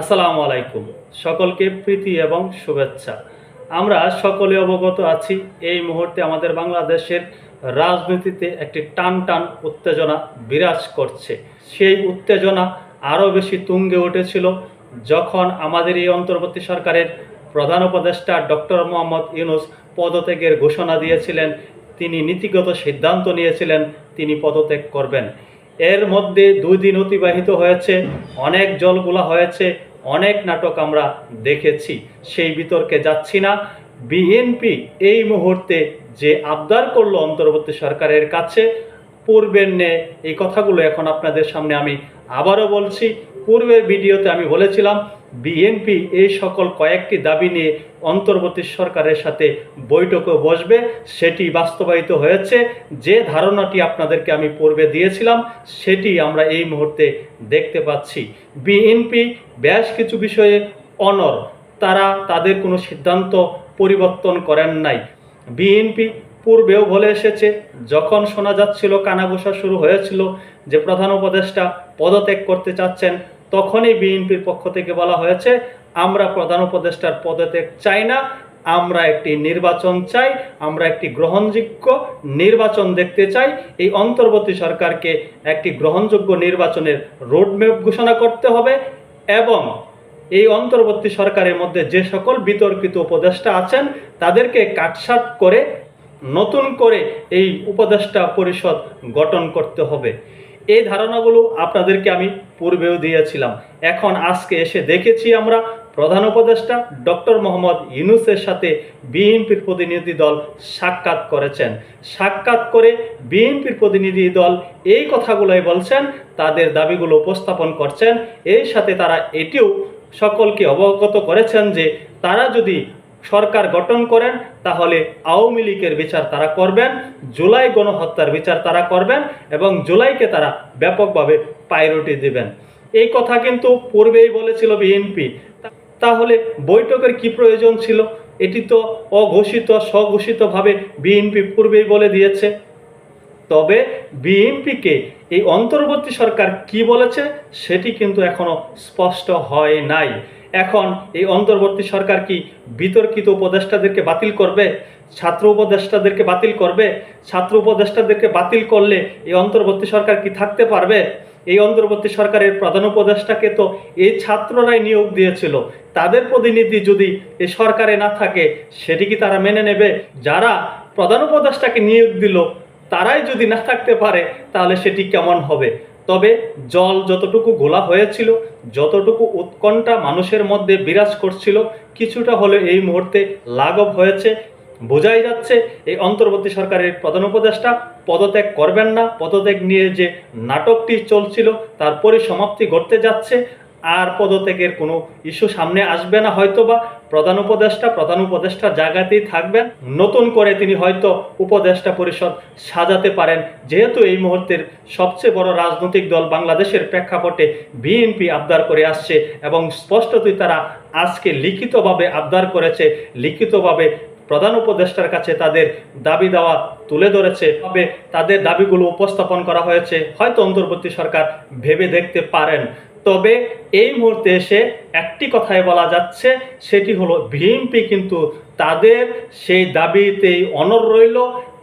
আসসালামু আলাইকুম। সকলকে প্রীতি এবং শুভেচ্ছা। আমরা সকলে অবগত আছি, এই মুহূর্তে আমাদের বাংলাদেশের রাজনীতিতে একটি টান টান উত্তেজনা বিরাজ করছে। সেই উত্তেজনা আরও বেশি তুঙ্গে উঠেছিল যখন আমাদের এই অন্তর্বর্তী সরকারের প্রধান উপদেষ্টা ডক্টর মোহাম্মদ ইউনুস পদত্যাগের ঘোষণা দিয়েছিলেন, তিনি নীতিগত সিদ্ধান্ত নিয়েছিলেন, তিনি পদত্যাগ করবেন। এর মধ্যে দুই দিন অতিবাহিত হয়েছে, অনেক জলগুলা হয়েছে অনেক নাটক আমরা দেখেছি, সেই বিতর্কে যাচ্ছি না। বিএনপি এই মুহূর্তে যে আবদার করল অন্তর্বর্তী সরকারের কাছে, পূর্বের নে এই কথাগুলো এখন আপনাদের সামনে আমি আবারও বলছি। পূর্বের ভিডিওতে আমি বলেছিলাম বিএনপি এই সকল কয়েকটি দাবি নিয়ে অন্তর্বর্তী সরকারের সাথে বৈঠকে বসবে। সেটি বাস্তবায়িত হয়েছে। যে ধারণাটি আপনাদেরকে আমি পূর্বে দিয়েছিলাম, সেটি আমরা এই মুহূর্তে দেখতে পাচ্ছি। বিএনপি বেশ কিছু বিষয়ে অনর। তারা তাদের কোনো সিদ্ধান্ত পরিবর্তন করেন নাই। বিএনপি পূর্বেও বলে এসেছে, যখন শোনা যাচ্ছিল কানাঘোষা শুরু হয়েছিল, যে প্রধান উপদেষ্টা পদত্যাগ করতে চাচ্ছেন তখনই বিএনপির পক্ষ থেকে বলা হয়েছে, আমরা প্রধান উপদেষ্টার পদত্যাগ চাই না, আমরা একটি নির্বাচন চাই, আমরা একটি গ্রহণযোগ্য নির্বাচন দেখতে চাই। এই অন্তর্বর্তী সরকারকে একটি গ্রহণযোগ্য নির্বাচনের রোডম্যাপ ঘোষণা করতে হবে এবং এই অন্তর্বর্তী সরকারের মধ্যে যে সকল বিতর্কিত উপদেষ্টা আছেন, তাদেরকে কাটসাট করে, নতুন করে এই উপদেষ্টা পরিষদ গঠন করতে হবে। এই ধারণাগুলো আপনাদেরকে আমি পূর্বেও দিয়েছিলাম। এখন আজকে এসে দেখেছি আমরা প্রধান উপদেষ্টা ডক্টর মোহাম্মদ ইউনুসের সাথে বিএনপির প্রতিনিধি দল সাক্ষাৎ করেছেন। সাক্ষাৎ করে বিএনপির প্রতিনিধি দল এই কথাগুলোই বলছেন, তাদের দাবিগুলো উপস্থাপন করছেন। এর সাথে তারা এটিও সকলকে অবগত করেছেন যে তারা যদি সরকার গঠন করেন, তাহলে আওয়ামী লীগের বিচার তারা করবেন, জুলাই গণহত্যার বিচার তারা করবেন এবং জুলাইকে তারা ব্যাপকভাবে প্রায়োরিটি দেবেন। এই কথা কিন্তু পূর্বেই বলেছিল বিএনপি তাহলে বৈঠকের কি প্রয়োজন ছিল? এটি তো অঘোষিত, স্বঘোষিতভাবে বিএনপি পূর্বেই বলে দিয়েছে। তবে বিএনপিকে এই অন্তর্বর্তী সরকার কি বলেছে, সেটি কিন্তু এখনও স্পষ্ট হয় নাই। এখন এই অন্তর্বর্তী সরকার কি বিতর্কিত উপদেষ্টাদেরকে বাতিল করবে? ছাত্র উপদেষ্টাদেরকে বাতিল করবে? ছাত্র উপদেষ্টাদেরকে বাতিল করলে এই অন্তর্বর্তী সরকার কি থাকতে পারবে? এই অন্তর্বর্তী সরকারের প্রধান উপদেষ্টাকে তো এই ছাত্ররাই নিয়োগ দিয়েছিল। তাদের প্রতিনিধি যদি এই সরকারে না থাকে, সেটি কি তারা মেনে নেবে? যারা প্রধান উপদেষ্টাকে নিয়োগ দিল, তারাই যদি না থাকতে পারে, তাহলে সেটি কেমন হবে? তবে জল যতটুকু ঘোলা হয়েছিল, যতটুকু উৎকণ্ঠা মানুষের মধ্যে বিরাজ করছিল, কিছুটা হলে এই মুহূর্তে লাঘব হয়েছে। বোঝাই যাচ্ছে, এই অন্তর্বর্তী সরকারের প্রধান উপদেষ্টা পদত্যাগ করবেন না। পদত্যাগ নিয়ে যে নাটকটি চলছিল, তার পরিসমাপ্তি ঘটতে যাচ্ছে। আর পদত্যাগের কোনো ইস্যু সামনে আসবে না। হয়তো বা প্রধান উপদেষ্টা প্রধান উপদেষ্টা জায়গাতেই থাকবেন। নতুন করে তিনি হয়তো উপদেষ্টা পরিষদ সাজাতে পারেন। যেহেতু এই মুহূর্তের সবচেয়ে বড় রাজনৈতিক দল বাংলাদেশের প্রেক্ষাপটে বিএনপি আবদার করে আসছে এবং স্পষ্টতই তারা আজকে লিখিতভাবে আবদার করেছে। লিখিতভাবে প্রধান উপদেষ্টার কাছে তাদের দাবি দেওয়া তুলে ধরেছে। তবে তাদের দাবিগুলো উপস্থাপন করা হয়েছে। হয়তো অন্তর্বর্তী সরকার ভেবে দেখতে পারেন। তবে এই মুহূর্তে এসে একটি কথাই বলা যাচ্ছে, সেটি হলো বিএনপি কিন্তু তাদের সেই দাবিতেই অনর রইল।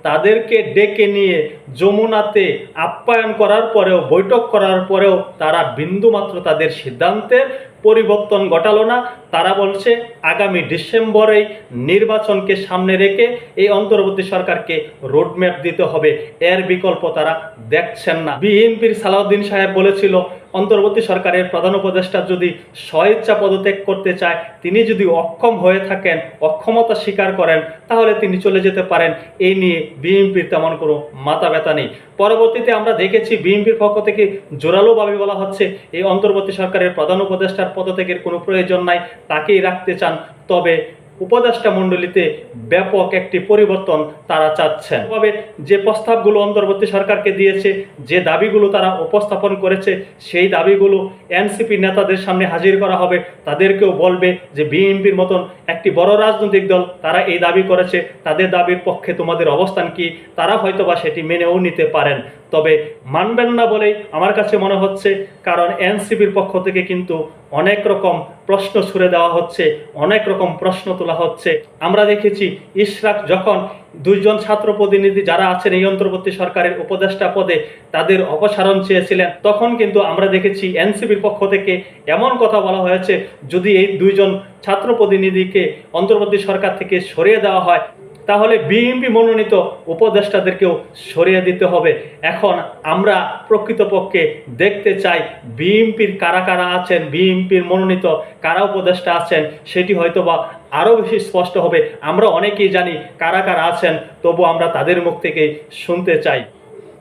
তাদেরকে ডেকে নিয়ে যমুনাতে আপ্যায়ন করার পরেও, বৈঠক করার পরেও তারা বিন্দুমাত্র তাদের সিদ্ধান্তের পরিবর্তন ঘটালো না। তারা বলছে, আগামী ডিসেম্বরেই নির্বাচনকে সামনে রেখে এই অন্তর্বর্তী সরকারকে রোডম্যাপ দিতে হবে। এর বিকল্প তারা দেখছেন না। বিএনপির সালাউদ্দিন সাহেব বলেছিল অন্তর্বর্তী সরকারের প্রধান উপদেষ্টা যদি স্বেচ্ছা পদত্যাগ করতে চায়, তিনি যদি অক্ষম হয়ে থাকেন, অক্ষমতা স্বীকার করেন, তাহলে তিনি চলে যেতে পারেন। এই নিয়ে বিএনপির তেমন কোনো মাথা ব্যথা নেই। পরবর্তীতে আমরা দেখেছি বিএনপির পক্ষ থেকে জোরালোভাবে বলা হচ্ছে, এই অন্তর্বর্তী সরকারের প্রধান উপদেষ্টার পদত্যাগের কোনো প্রয়োজন নাই, তাকেই রাখতে চান। তবে উপদেষ্টা মণ্ডলীতে ব্যাপক একটি পরিবর্তন তারা চাচ্ছেন। তবে যে প্রস্তাবগুলো অন্তর্বর্তী সরকারকে দিয়েছে, যে দাবিগুলো তারা উপস্থাপন করেছে, সেই দাবিগুলো এনসিপি নেতাদের সামনে হাজির করা হবে। তাদেরকেও বলবে যে বিএনপির মতন একটি বড় রাজনৈতিক দল তারা এই দাবি করেছে, তাদের দাবির পক্ষে তোমাদের অবস্থান কি? তারা হয়তোবা সেটি মেনেও নিতে পারেন। তবে মানবেন না বলেই আমার কাছে মনে হচ্ছে, কারণ এনসিপির পক্ষ থেকে কিন্তু অনেক রকম প্রশ্ন ছুড়ে দেওয়া হচ্ছে, অনেক রকম প্রশ্ন তোলা হচ্ছে। আমরা দেখেছি ইশরাক যখন দুইজন ছাত্র প্রতিনিধি যারা আছেন এই অন্তর্বর্তী সরকারের উপদেষ্টা পদে তাদের অপসারণ চেয়েছিলেন, তখন কিন্তু আমরা দেখেছি এনসিপির পক্ষ থেকে এমন কথা বলা হয়েছে, যদি এই দুইজন ছাত্র প্রতিনিধিকে অন্তর্বর্তী সরকার থেকে সরিয়ে দেওয়া হয় তাহলে বিএনপি মনোনীত উপদেষ্টাদেরকেও সরিয়ে দিতে হবে। এখন আমরা প্রকৃতপক্ষে দেখতে চাই বিএনপির কারা কারা আছেন বিএনপির মনোনীত কারা উপদেষ্টা আছেন, সেটি হয়তো বা আরও বেশি স্পষ্ট হবে। আমরা অনেকেই জানি কারা কারা আছেন, তবু আমরা তাদের মুখ থেকে শুনতে চাই।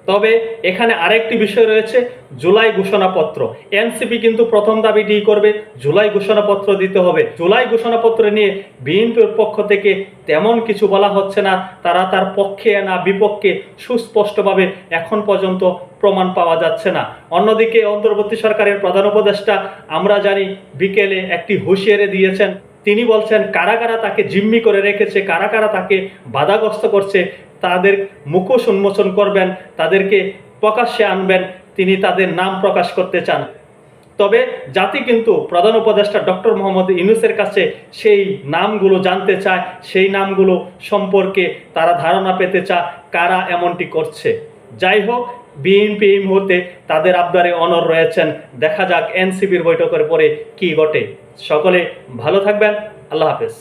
তবে এখানে আরেকটি বিষয় রয়েছে, জুলাই ঘোষণাপত্র। এনসিপি কিন্তু প্রথম দাবিটি করবে, জুলাই ঘোষণাপত্র দিতে হবে। জুলাই ঘোষণাপত্র নিয়ে বিএনপির পক্ষ থেকে তেমন কিছু বলা হচ্ছে না, তারা তার পক্ষে না বিপক্ষে সুস্পষ্টভাবে এখন পর্যন্ত প্রমাণ পাওয়া যাচ্ছে না। অন্যদিকে অন্তর্বর্তী সরকারের প্রধান উপদেষ্টা, আমরা জানি, বিকেলে একটি হুঁশিয়ারি দিয়েছেন। তিনি বলছেন, কারা কারা তাকে জিম্মি করে রেখেছে, কারা কারা তাকে বাধাগ্রস্ত করছে তাদের মুখোশ উন্মোচন করবেন, তাদেরকে প্রকাশ্যে আনবেন, তিনি তাদের নাম প্রকাশ করতে চান। তবে জাতি কিন্তু প্রধান উপদেষ্টা ডক্টর মোহাম্মদ ইউনুসের কাছে সেই নামগুলো জানতে চায়, সেই নামগুলো সম্পর্কে তারা ধারণা পেতে চায়, কারা এমনটি করছে। যাই হোক, বিএনপি এই মুহূর্তে তাদের আবদারে অনর রয়েছেন। দেখা যাক এনসিপির বৈঠকের পরে কি ঘটে। সকলে ভালো থাকবেন। আল্লাহ হাফেজ।